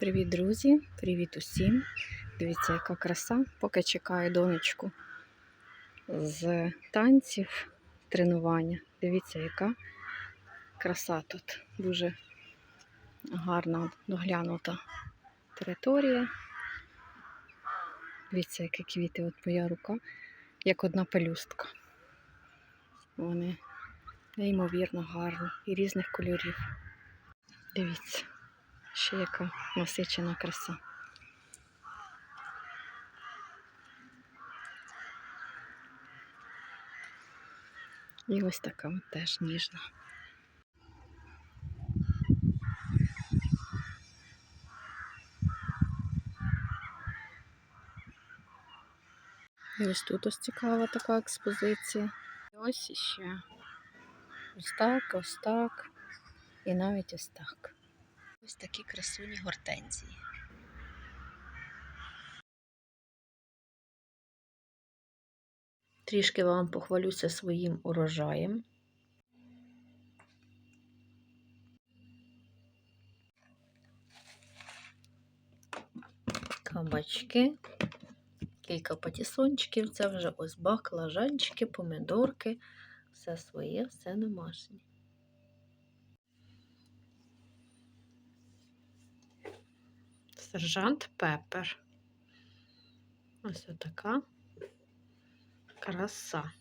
Привіт, друзі! Привіт усім! Дивіться, яка краса, поки чекаю донечку з танців, тренування. Дивіться, яка краса тут. Дуже гарна доглянута територія. Дивіться, які квіти, от моя рука, як одна пелюстка. Вони неймовірно гарні і різних кольорів. Дивіться. Ще яка насичена краса. І ось така от теж ніжна. І ось тут ось цікава така експозиція. І ось іще. Ось так, ось так. І навіть ось так. Ось такі красуні гортензії. Трішки вам похвалюся своїм урожаєм. Кабачки, кілька патісончиків, це вже ось баклажанчики, помидорки, все своє, все домашнє. Сержант Пеппер. Ось така краса.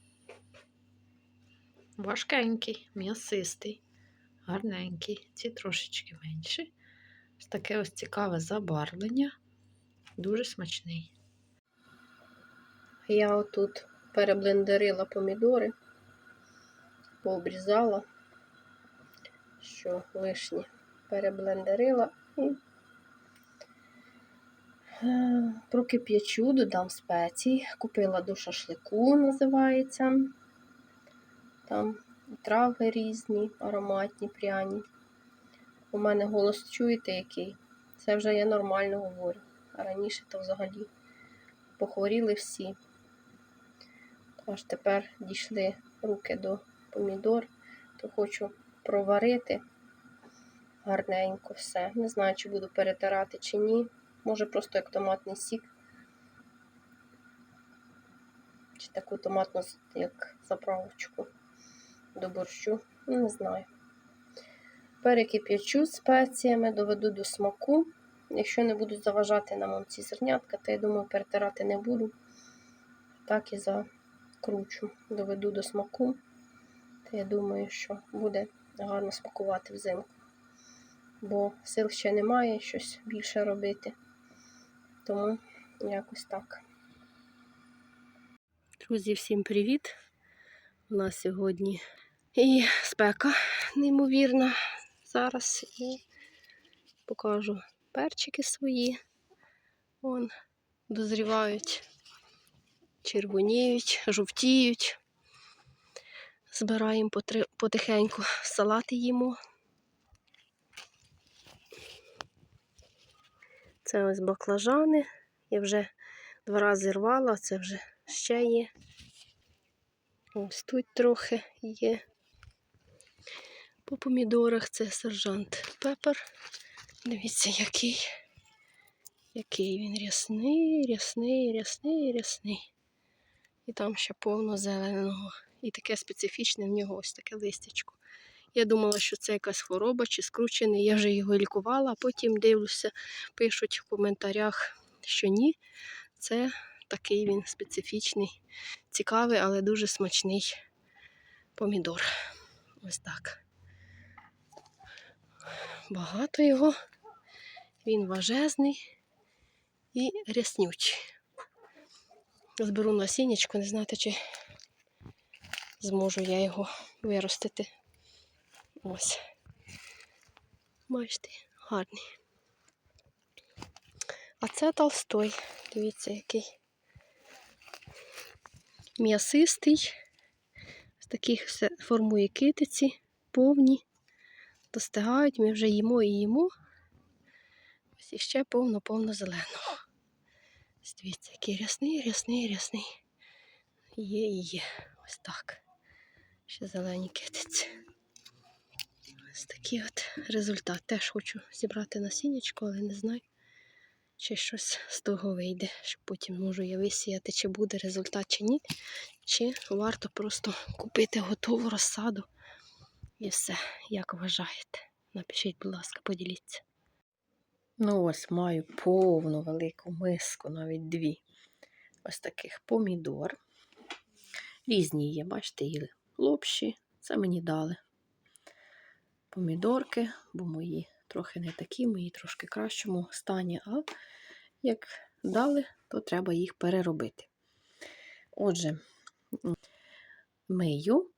Важкенький, м'ясистий, гарненький. Ці трошечки менші. Ось таке ось цікаве забарвлення. Дуже смачний. Я отут переблендерила помідори, пообрізала, що лишні переблендерила і прокип'ячу, додам спецій. Купила до шашлику, називається. Там трави різні, ароматні, пряні. У мене голос чуєте який? Це вже я нормально говорю. А раніше то взагалі похворіли всі. Аж тепер дійшли руки до помідор, то хочу проварити гарненько все. Не знаю, чи буду перетирати, чи ні. Може, просто як томатний сік. Чи таку томатну, як заправочку до борщу. Ну, Не знаю. Перекип'ячу спеціями, доведу до смаку. Якщо не будуть заважати нам ці зернятка, то я думаю, перетирати не буду. Так і закручу, доведу до смаку. Та я думаю, що буде гарно смакувати взимку. Бо сил ще немає щось більше робити. Тому якось так. Друзі, всім привіт! У нас сьогодні і спека неймовірна. Зараз і покажу перчики свої. Вон дозрівають, червоніють, жовтіють. Збираємо потихеньку салати їмо. Це ось баклажани. Я вже два рази рвала, це вже ще є. Ось тут трохи є. По помідорах це сержант Пепер. Дивіться, який. Який він рясний, рясний, рясний, рясний. І там ще повно зеленого. І таке специфічне в нього ось таке листячко. Я думала, що це якась хвороба чи скручений. Я вже його лікувала, а потім дивлюся, пишуть в коментарях, що ні. Це такий він специфічний, цікавий, але дуже смачний помідор. Ось так. Багато його. Він важезний і ряснючий. Зберу насіннячко, не знати, чи зможу я його виростити. Ось. Бачите, гарний. А це толстой. Дивіться, який м'ясистий. З таких все формує китиці, повні, достигають, ми вже їмо і їмо. Ось іще повно-повно зеленого. Дивіться, який рясний, рясний, рясний. Є і є. Ось так. Ще зелені китиці. Ось такий от результат. Теж хочу зібрати насіннячко, але не знаю, чи щось з того вийде, що потім можу я висіяти, чи буде результат, чи ні. Чи варто просто купити готову розсаду і все, як вважаєте. Напишіть, будь ласка, поділіться. Ну ось маю повну велику миску, навіть дві. Ось таких помідор. Різні є, бачите, є лопші. Це мені дали помідорки, бо мої трохи не такі, мої трошки кращому стані. А як дали, то треба їх переробити. Отже, мию,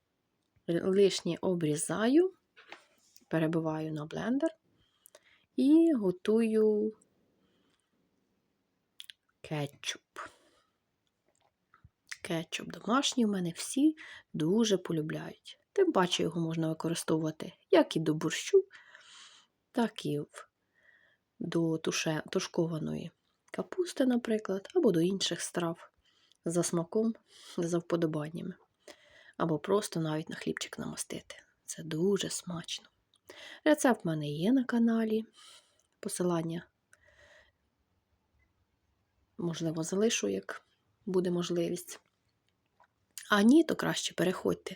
лишнє обрізаю, перебиваю на блендер і готую кетчуп. Кетчуп домашній у мене всі дуже полюбляють. Тим паче його можна використовувати як і до борщу, так і до туше, тушкованої капусти, наприклад, або до інших страв за смаком, за вподобаннями. Або просто навіть на хлібчик намастити. Це дуже смачно. Рецепт в мене є на каналі. Посилання, можливо, залишу, як буде можливість. А ні, то краще переходьте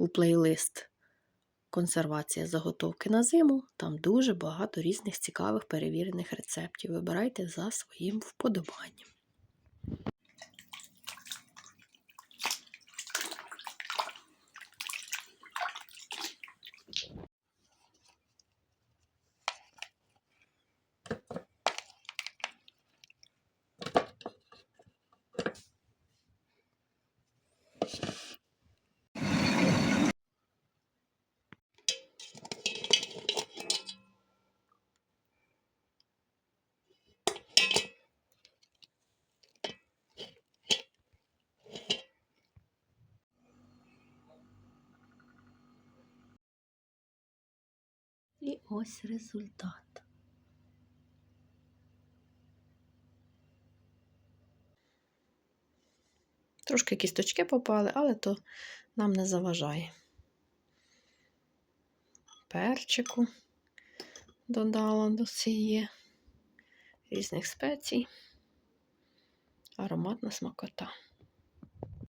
у плейлист Консервація заготовки на зиму. Там дуже багато різних цікавих перевірених рецептів. Вибирайте за своїм вподобанням. І ось результат. Трошки кісточки попали, але то нам не заважає. Перчику додала до цієї різних спецій. Ароматна смакота.